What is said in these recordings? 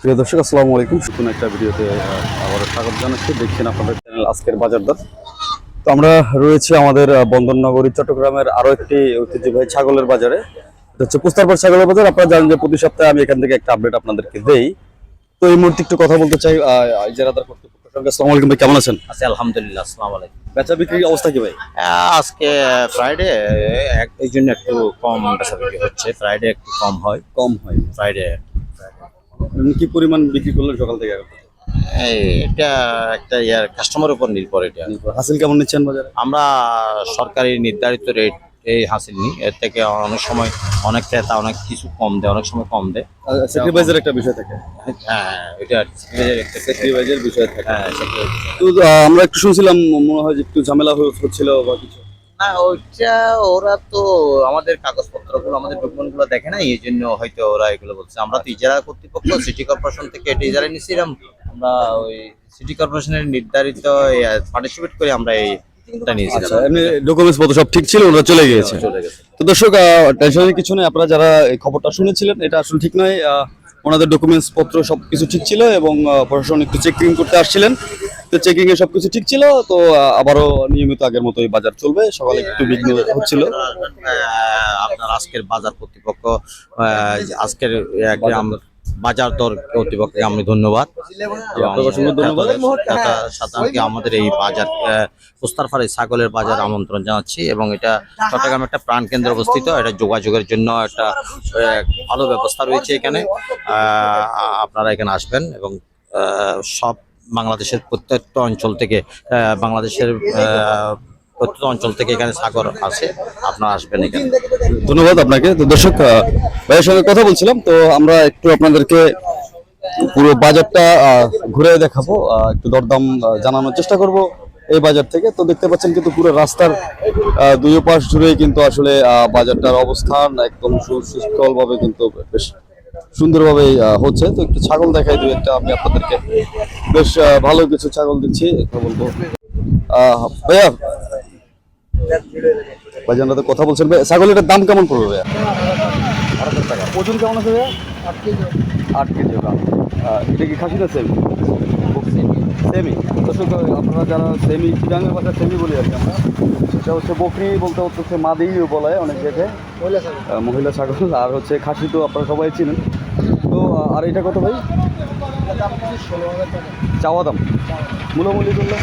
প্রিয় দর্শক আসসালামু আলাইকুম। নতুন একটা ভিডিওতে আবারও স্বাগত জানাচ্ছি। দেখছেন আপনাদের চ্যানেল আজকের বাজার দর। তো আমরা রয়েছি আমাদের বন্দরনগরী চট্টগ্রামের আরও একটি ঐতিহ্যবাহী ছাগলের বাজারে। এটা হচ্ছে পুস্তারপাড় ছাগলের বাজার। আপনারা জানেন যে প্রতি সপ্তাহে আমি এখান থেকে একটা আপডেট আপনাদেরকে দেই। তো এই মুহূর্তে একটু কথা বলতে চাই ইজারাদার কর্তৃপক্ষের সঙ্গে। আসসালামু আলাইকুম ভাই কেমন আছেন? আছি আলহামদুলিল্লাহ আসসালামু আলাইকুম। বেচা বিক্রির অবস্থা কি ভাই? আজকে ফ্রাইডে এই জন্য একটু কম বেচা বিক্রি হচ্ছে। ফ্রাইডে একটু কম হয়। কম হয়। ফ্রাইডে কি পরিমাণ বিক্রি করলেন সকাল থেকে? এখন? এটা একটা ইয়ার কাস্টমারের উপর নির্ভর এটা। হাসিল কেমন নিচ্ছেন বাজারে? আমরা সরকারি নির্ধারিত রেট এই হাসিল নিই। এর থেকে অনেক সময় অনেক ক্রেতা অনেক কিছু কম দেয় অনেক সময় কম দেয়। স্যাক্রিফাইসের একটা বিষয় থাকে। হ্যাঁ এটা স্যাক্রিফাইসের বিষয়। থাকে। হ্যাঁ তো আমরা একটু শুনছিলাম মনে হয় যে একটু ঝামেলা হয়ে- হচ্ছিল বা কিছু। না ওইটা ওরা তো আমাদের কাগজপত্রগুলো আমাদের ডকুমেন্টগুলো দেখে না এই জন্য হয়তো ওরা এগুলো বলছে। আমরা তো ইজারা কর্তৃপক্ষ সিটি কর্পোরেশন থেকে এটা ইজারা নিয়েছিলাম। আমরা ওই সিটি কর্পোরেশনের নির্ধারিত পার্টিসিপেট করে আমরা এই নিয়েছিলাম। আচ্ছা ডকুমেন্টস পত্র সব ঠিক ছিল ওরা চলে গিয়েছে। গেছে। তো দর্শক টেনশনের কিছু নেই আপনারা যারা এই খবরটা শুনেছিলেন এটা আসলে ঠিক নয় ওনাদের ডকুমেন্টস পত্র সব কিছু ঠিক ছিল এবং প্রশাসন একটু চেকিং করতে আসছিলেন। তো চেকিং এ সবকিছু ঠিক ছিল, তো আবারও নিয়মিত আগের মতোই বাজার চলবে। সকালে একটু বিঘ্ন হচ্ছিল। আপনার আজকের বাজার কর্তৃপক্ষ আজকের গ্রাম বাজার দর কর্তৃপক্ষকে আমি ধন্যবাদ। সাধারণত আমাদের এই বাজার পোস্তারফাড়ি ছাগলের বাজার আমন্ত্রণ জানাচ্ছি এবং এটা চট্টগ্রামে একটা প্রাণ কেন্দ্র অবস্থিত। এটা যোগাযোগের জন্য একটা ভালো ব্যবস্থা রয়েছে এখানে। আপনারা এখানে আসবেন এবং সব বাংলাদেশের প্রত্যেকটা অঞ্চল থেকে বাংলাদেশের আহ, প্রত্যেকটা অঞ্চল থেকে এখানে সাগর আছে আপনারা আসবেন এখানে। ধন্যবাদ আপনাকে। তো দর্শক ভাইয়ের সঙ্গে কথা বলছিলাম তো আমরা একটু আপনাদেরকে পুরো বাজারটা ঘুরে দেখাবো একটু দরদাম জানানোর চেষ্টা করব এই বাজার থেকে। তো দেখতে পাচ্ছেন কিন্তু পুরো রাস্তার দুই পাশ জুড়েই কিন্তু আসলে বাজারটার অবস্থান একদম সুস্থল ভাবে কিন্তু বেশ সুন্দরভাবে হচ্ছে। তো একটু ছাগল দেখাই দিই একটা আমি আপনাদেরকে। বেশ ভালো কিছু ছাগল দিচ্ছি বলব। ভাইয়া ভাইজানরা তো কথা বলছেন ভাই। ছাগল এটার দাম কেমন পড়বে ভাইয়া? ওজন কেমন আছে ভাইয়া আট কেজি ওটা এটা কি খাসি না সেমি? সেমি। দর্শক আপনারা যারা সেমি চিরাঙ্গের ভাষা সেমি বলি আর কি আমরা এটা হচ্ছে বকরি বলতে হচ্ছে মাদি বলা হয় অনেক জায়গায়। মহিলা ছাগল। আর হচ্ছে খাসি তো আপনারা সবাই চিনেন। তো আর এটা কত ভাই? চাওয়া দাম। মূলামূলি করলে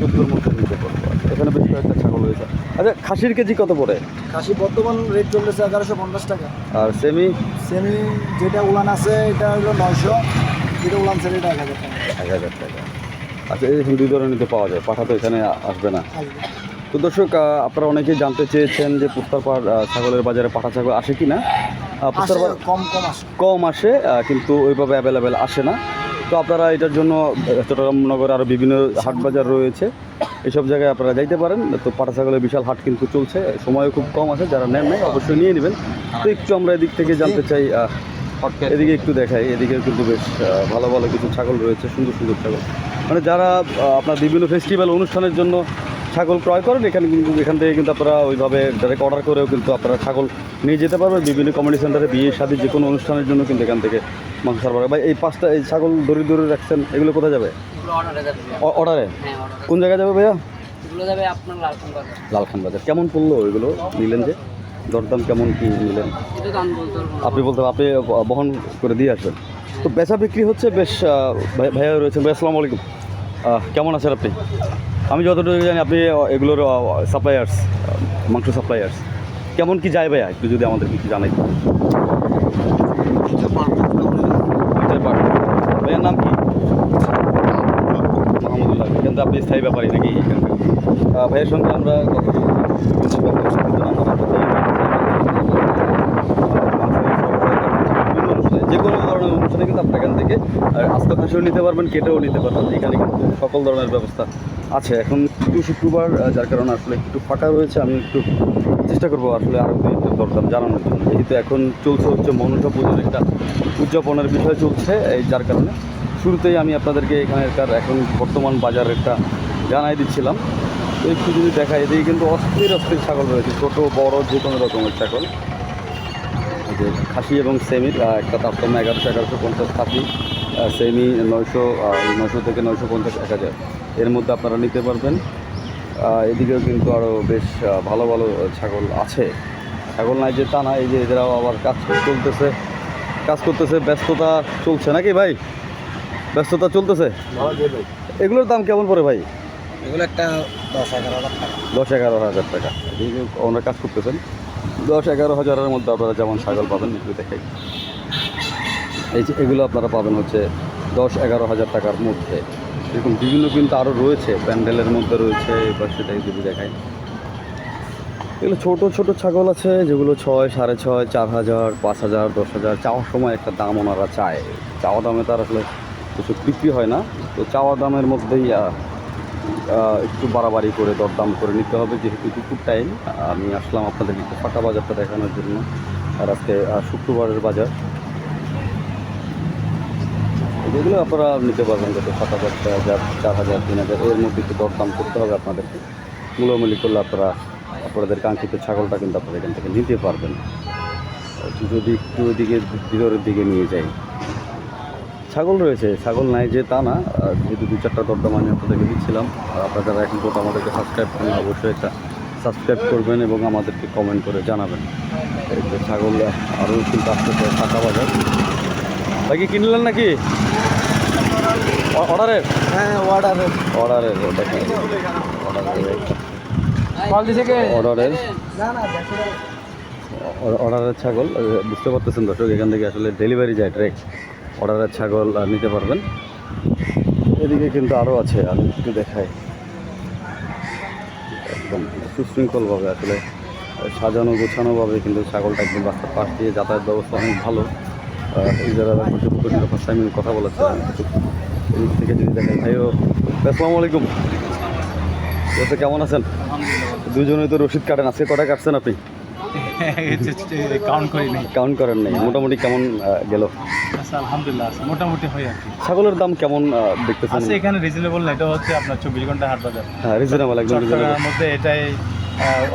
চোদ্দোর মধ্যে নিতে পারব এখানে বেশ কয়েকটা ছাগল রয়েছে। আচ্ছা খাসির কেজি কত পড়ে? খাসি বর্তমান রেট চলতেছে এগারোশো পঞ্চাশ টাকা। আর সেমি? সেমি যেটা উলান আছে এটা হলো নয়শো। যেটা উলান ছেড়ে এটা এক হাজার টাকা। এক হাজার টাকা। আচ্ছা এই দুই ধরনের নিতে পাওয়া যায়। পাঠা তো এখানে আসবে না। তো দর্শক আপনারা অনেকেই জানতে চেয়েছেন যে পুস্তারপাড় ছাগলের বাজারে পাঠা ছাগল আসে কি না পুস্তারপাড় কম কম আসে। কম আসে কিন্তু ওইভাবে অ্যাভেলেবেল আসে না। তো আপনারা এটার জন্য আহ, চট্টগ্রাম নগরে আরও বিভিন্ন হাট বাজার রয়েছে। এসব জায়গায় আপনারা যাইতে পারেন। তো পাটা ছাগলের বিশাল হাট কিন্তু চলছে। সময়ও খুব কম আছে যারা নেন নাই অবশ্যই নিয়ে নেবেন। তো একটু আমরা এদিক থেকে জানতে চাই এদিকে একটু দেখাই। এদিকে কিন্তু বেশ ভালো ভালো কিছু ছাগল রয়েছে সুন্দর সুন্দর ছাগল। মানে যারা আপনার বিভিন্ন ফেস্টিভ্যাল অনুষ্ঠানের জন্য ছাগল ক্রয় করেন এখানে কিন্তু এখান থেকে কিন্তু আপনারা ওইভাবে ডাইরেক্ট অর্ডার করেও কিন্তু আপনারা ছাগল নিয়ে যেতে পারবেন। বিভিন্ন কমিউনিটি সেন্টারে বিয়ে শাদী যে কোনো অনুষ্ঠানের জন্য কিন্তু এখান থেকে মাংস সরবরাহ ভাই এই পাঁচটা এই ছাগল দড়ি দড়ি রাখছেন এগুলো কোথায় যাবে? অর্ডারে হ্যাঁ কোন জায়গায় যাবে ভাইয়া? লালখান বাজার। কেমন পড়ল ওইগুলো নিলেন যে? দরদাম কেমন কি নিলেন। আপনি বলতে আপনি বহন করে দিয়ে আসবেন। তো বেচা বিক্রি হচ্ছে বেশ ভাইয়া রয়েছেন। ভাই আসসালামু আলাইকুম। কেমন আছেন আপনি? আমি যতটুকু জানি আপনি এগুলোর সাপ্লায়ার্স মাংস সাপ্লায়ার্স কেমন কি যায় ভাইয়া? একটু যদি আমাদের কিছু জানাই। দুইটার ভাইয়ার নাম কি? কিন্তু আপনি স্থায়ী ব্যাপারই নাকি? এখানকার থেকে ভাইয়ের সঙ্গে আমরা কথা বলব। বিভিন্ন ব্যাপারে সচেতন আমরা কথা বিভিন্ন অনুষ্ঠানে, যে কোনো ধরনের অনুষ্ঠানে কিন্তু আপনার এখান থেকে আহ, আস্ত খাসিও নিতে পারবেন, কেটেও নিতে পারবেন। এখানে কিন্তু সকল ধরনের ব্যবস্থা আছে। এখন একটু শুক্রবার যার কারণে আসলে একটু ফাঁকা রয়েছে। আমি একটু চেষ্টা করব আসলে আরও একটু দরদাম জানানোর জন্য। যেহেতু এখন চলছে হচ্ছে মনসা পুজোর একটা উদযাপনের বিষয় চলছে, এই যার কারণে শুরুতেই আমি আপনাদেরকে এখানকার এখন বর্তমান বাজার একটা জানাই দিচ্ছিলাম। তো একটু যদি দেখা এদিকে কিন্তু অস্থির অস্থির ছাগল রয়েছে। ছোটো, বড়, যে কোনো রকমের ছাগল। খাসি এবং সেমির একটা তারতম্য এগারোশো এগারোশো পঞ্চাশ খাসি। সেমি নয়শো নয়শো থেকে নয়শো পঞ্চাশ এক হাজার। এর মধ্যে আপনারা নিতে পারবেন। এদিকেও কিন্তু আরও বেশ ভালো ভালো ছাগল আছে। ছাগল নাই যে তা না এই যে এদেরাও আবার কাজ চলতেছে। কাজ করতেছে ব্যস্ততা চলছে নাকি ভাই? ব্যস্ততা চলতেছে? এগুলোর দাম কেমন পড়ে ভাই? এগুলো একটা দশ এগারো হাজার টাকা। দশ এগারো হাজার টাকা। এদিকে ওনারা কাজ করতেছেন। দশ এগারো হাজারের মধ্যে আপনারা যেমন ছাগল পাবেন একটু দেখাই। এই যে এগুলো আপনারা পাবেন হচ্ছে দশ এগারো হাজার টাকার মধ্যে। এরকম বিভিন্ন কিন্তু আরও রয়েছে, প্যান্ডেলের মধ্যে রয়েছে, এবার সেটাই যদি দেখাই। এগুলো ছোট ছোট ছাগল আছে, যেগুলো ছয়, সাড়ে ছয়, চার হাজার, পাঁচ হাজার, দশ হাজার, চাওয়ার সময় একটা দাম ওনারা চায়। চাওয়া দামে তার আসলে কিছু বিক্রি হয় না। তো চাওয়া দামের মধ্যেই একটু বাড়াবাড়ি করে, দরদাম করে নিতে হবে, যেহেতু দুপুর টাইম আমি আসলাম আপনাদের একটু ফাঁকা বাজারটা দেখানোর জন্য। আর আজকে শুক্রবারের বাজার। যেগুলো আপনারা নিতে পারবেন যাতে সাত হাজার ছয় হাজার চার হাজার, তিন হাজার, এর মধ্যে একটু দরদাম করতে হবে আপনাদেরকে। মূলামূলি করলে আপনারা, আপনাদের কাঙ্ক্ষিত ছাগলটা কিন্তু আপনারা এখান থেকে নিতে পারবেন। যদি একটু ওইদিকে, ভিতরের দিকে নিয়ে যাই। ছাগল রয়েছে, ছাগল নাই যে তা না। যেহেতু দু চারটা দরদাম আমি আপনাদেরকে দিচ্ছিলাম, আর আপনারা যারা এখন পর্যন্ত আমাদেরকে সাবস্ক্রাইব করেন অবশ্যই একটা সাবস্ক্রাইব করবেন এবং আমাদেরকে কমেন্ট করে জানাবেন। ছাগল আরও কিন্তু আসতেছে ফাঁকা বাজার। ভাই কি কিনলেন নাকি? অর্ডারের হ্যাঁ অর্ডারের। অর্ডারের দেখেন অর্ডারের। অর্ডারের? না না অর্ডারের ছাগল বুঝতে পারতেছেন দর্শক এখান থেকে আসলে ডেলিভারি যায় ডিরেক্ট অর্ডারের ছাগল নিতে পারবেন। এদিকে কিন্তু আরও আছে আমি একটু দেখাই। একদম সুশৃঙ্খলভাবে আসলে সাজানো গোছানোভাবে কিন্তু ছাগলটা একদম রাস্তার পাশ দিয়ে যাতায়াত ব্যবস্থা অনেক ভালো। কথা বলেছিলাম এদিক থেকে যদি দেখেন ভাইও আসসালামু আলাইকুম। বলতে কেমন আছেন? দুজনে তো রসিদ কাটেন আজকে কটা কাটছেন আপনি? কাউন্ট করি নাই। কাউন্ট করেন নাই মোটামুটি কেমন গেল? আচ্ছা আলহামদুলিল্লাহ আছে মোটামুটি হয় আর কি। ছাগলের দাম কেমন দেখতেছেন? আছে এখানে রিজনেবল এটা হচ্ছে আপনার চব্বিশ ঘণ্টা হাট বাজার। হ্যাঁ রিজনেবল একদম মধ্যে এটাই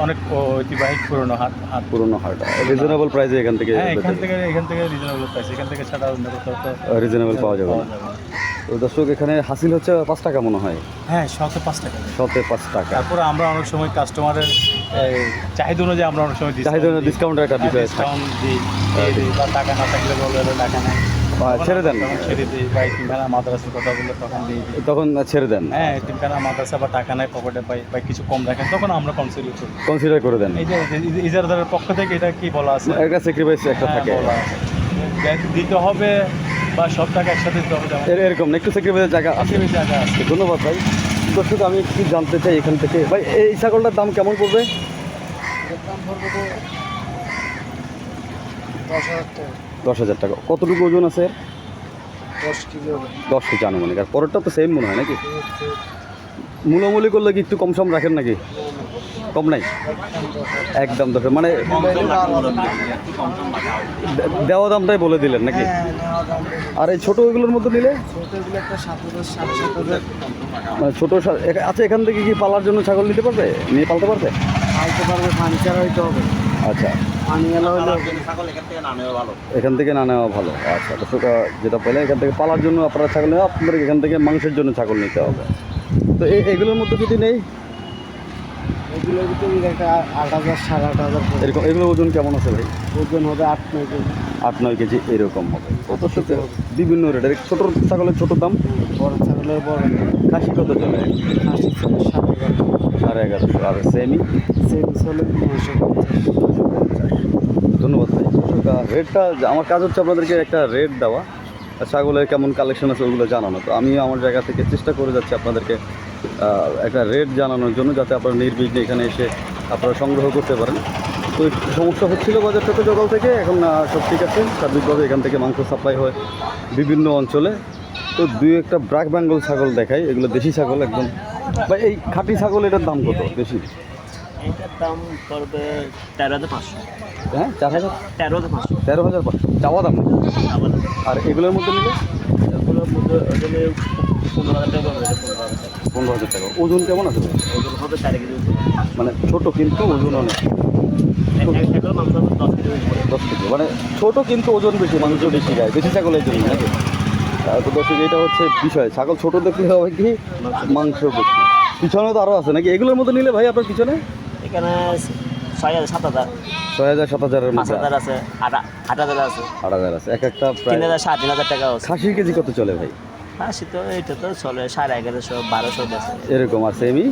অনেক ঐতিবাহিক পুরনো হাট হাট। পুরোনো হাট রিজনেবল প্রাইসে এখান থেকে হ্যাঁ এখান থেকে এখান থেকে রিজনেবল প্রাইস এখান থেকে ছাড়া অন্য কোথাও রিজনেবল পাওয়া যাবে। পাওয়া যাবে। তো দর্শক এখানে হাসিল হচ্ছে পাঁচ টাকা মনে হয়? হ্যাঁ শতে পাঁচ টাকা। শতে পাঁচ টাকা। তারপরে আমরা অনেক সময় কাস্টমারের চাহিদা অনুযায়ী আমরা অনেক সময় চাহিদা ডিসকাউন্টের একটা বিষয় থাকে। ডিসকাউন্ট দিই বা টাকা না থাকলে বলবে টাকা নেই ছেড়ে দেন। তখন ছেড়ে দিই বা মাদ্রাসার কথা বললে তখন দিই। তখন ছেড়ে দেন। হ্যাঁ তিনখানা মাদ্রাসা বা টাকা নেই পকেটে পাই বা কিছু কম রাখেন তখন আমরা কনসিডার করি। কনসিডার করে দেন। এই যে ই- পক্ষ থেকে এটা কি বলা আছে? একটা স্যাক্রিফাইস একটা হ্যাঁ, থাকে। দিতে হবে বা সব টাকা একসাথে দিতে হবে এরকম একটু স্যাক্রিফাইসের জায়গা আছে। জায়গা আছে। ধন্যবাদ ভাই। দর্শক আমি একটু জানতে চাই এখান থেকে। ভাই এই ছাগলটার দাম কেমন পড়বে? দাম পড়বে তো দশ হাজার টাকা। দশ হাজার টাকা। কতটুকু ওজন আছে? দশ কেজি আনুমানিক। আর পরেরটা তো সেম মনে হয় নাকি? মূলামূলি করলে কি একটু কম সম রাখেন নাকি? কম নাই? একদম দশ মানে দেওয়া দামটাই বলে দিলেন নাকি? হ্যাঁ আর এই ছোটো এগুলোর মধ্যে নিলে? মানে ছোটো সা- আচ্ছা এখান থেকে কি পালার জন্য ছাগল নিতে পারবে? নিয়ে পালতে পারবে? পালতে পারবে পানি হইতে হবে। আচ্ছা। এখান থেকে না নেওয়া ভালো। আচ্ছা দর্শক যেটা বলে এখান থেকে পালার জন্য আপনারা ছাগল নেওয়া আপনাদের এখান থেকে মাংসের জন্য ছাগল নিতে হবে। তো এগুলোর মধ্যে যদি নেই? এগুলোর ভিতরে একটা আট হাজার সাড়ে আট হাজার এরকম এগুলো ওজন কেমন আছে ভাই? ওজন হবে আট নয় কেজি। আট নয় কেজি এরকম হবে। বিভিন্ন রেটের। ছোটো ছাগলের ছোটো দাম? বড় ছাগলের বড় খাসি কত চলে? খাসি ছিল সাত হাজার। সাড়ে এগারোশো আর সেমি সেমি পঞ্চাশ। ধন্যবাদ ভাই। রেটটা আমার কাজ হচ্ছে আপনাদেরকে একটা রেট দেওয়া। ছাগলের কেমন কালেকশন আছে ওগুলো জানানো। তো আমি আমার জায়গা থেকে চেষ্টা করে যাচ্ছি আপনাদেরকে একটা রেট জানানোর জন্য যাতে আপনারা নির্বিঘ্নে এখানে এসে আপনারা সংগ্রহ করতে পারেন। তো একটু সমস্যা হচ্ছিল বাজারটাতে জগাল থেকে এখন সব ঠিক আছে। সার্বিকভাবে এখান থেকে মাংস সাপ্লাই হয় বিভিন্ন অঞ্চলে। তো দুই একটা ব্রাক বেঙ্গল ছাগল দেখাই এগুলো দেশি ছাগল একদম। বা এই খাঁটি ছাগল এটার দাম কত বেশি এটার দাম পড়বে তেরো হাজার পাঁচশো। হ্যাঁ চার হাজার? তেরো হাজার পাঁচশো। তেরো হাজার পাঁচশো। চাওয়া দাম? আর এগুলোর মধ্যে নিলে? এগুলোর মধ্যে পনেরো হাজার টাকা পনেরো হাজার টাকা। ওজন কেমন আছে? ওজন হবে চার কেজি মানে ছোট কিন্তু ওজন অনেক। দশ কেজি দশ কেজি। মানে ছোট কিন্তু ওজন বেশি মাংস বেশি গায়ে বেশি ছাগলের জন্য নাকি? তো দর্শক এটা হচ্ছে বিষয়। ছাগল ছোট দেখলে হবে কি? মাংস বেশি পিছনে তো আরও আছে নাকি? এগুলোর মতো নিলে ভাই আপনার পিছনে? এখানে ছয় হাজার সাত হাজার। ছয় হাজার সাত হাজারের মধ্যে হাজার আছে আট হাজার আছে। আট হাজার আছে। এক একটা প্রায় তিন হাজার সাড়ে তিন হাজার টাকা খাসির কেজি কত চলে ভাই? তো এটা তো চলে সাড়ে এগারোশো বারোশো এরকম আছে এমি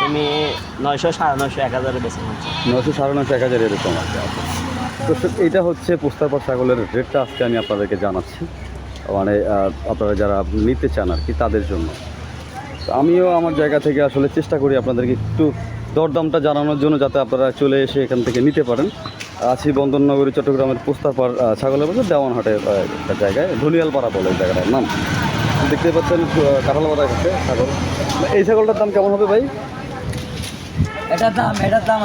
তুমি নয়শো সাড়ে নয়শো এক হাজারে বেছে নিচ্ছে নশো সাড়ে নশো এক হাজার এরকম আছে। এইটা হচ্ছে পোস্তারপাড় ছাগলের রেটটা আজকে আমি আপনাদেরকে জানাচ্ছি। মানে আপনারা যারা নিতে চান আর কি, তাদের জন্য। আমিও আমার জায়গা থেকে আসলে চেষ্টা করি আপনাদেরকে একটু দরদামটা জানানোর জন্য যাতে আপনারা চলে এসে এখান থেকে নিতে পারেন। আছি বন্দরনগরী, চট্টগ্রামের পোস্তারপাড় ছাগলের বাজার, দেওয়ানহাটে একটা জায়গায়, ধনিয়ালপাড়া বলে জায়গাটার নাম। দেখতে পাচ্ছেন কাঁঠালপাড়া কাছে ছাগল। এই ছাগলটার দাম কেমন হবে ভাই? এটার দাম এটার দাম